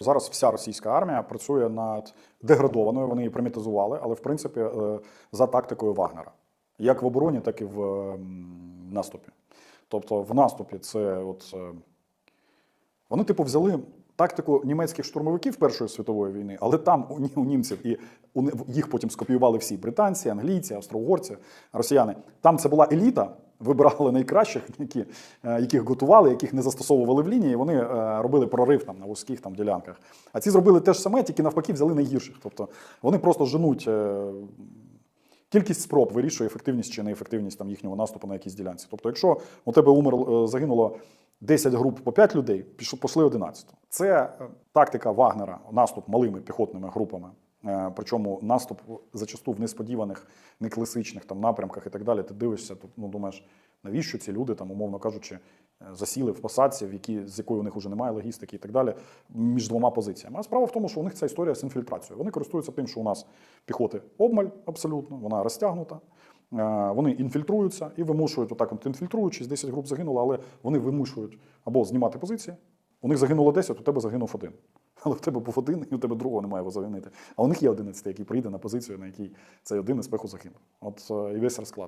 Зараз вся російська армія працює над деградованою, вони її примітизували, але в принципі е, за тактикою Вагнера. Як в обороні, так і в ем, наступі. Тобто в наступі це от. е, Вони, типу, взяли тактику німецьких штурмовиків Першої світової війни, але там у, німців і у, їх потім скопіювали всі британці, англійці, австро-угорці, росіяни. Там це була еліта, вибирали найкращих, які, е, яких готували, яких не застосовували в лінії. Вони е, робили прорив там на вузьких там ділянках. А ці зробили те ж саме, тільки навпаки взяли найгірших. Тобто вони просто женуть. е, Кількість спроб вирішує ефективність чи неефективність там їхнього наступу на якійсь ділянці. Тобто, якщо у тебе умер, загинуло 10 груп по 5 людей, пішли 11. Це тактика Вагнера, наступ малими піхотними групами. Е, Причому наступ зачасту в несподіваних, не класичних там напрямках і так далі. Ти дивишся, тут ну думаєш, навіщо ці люди там, умовно кажучи, е, засіли в посадці, в які, з якої у них вже немає логістики і так далі, між двома позиціями. А справа в тому, що у них ця історія з інфільтрацією. Вони користуються тим, що у нас піхоти обмаль абсолютно, вона розтягнута. Е, Вони інфільтруються і вимушують, отак от інфільтруючись, 10 груп загинуло, але вони вимушують або знімати позиції. У них загинуло 10, у тебе загинув один. Але в тебе був один, і у тебе другого немає його загинити. А у них є 11, який прийде на позицію, на якій цей один із пеху загинув. От е, і весь розклад.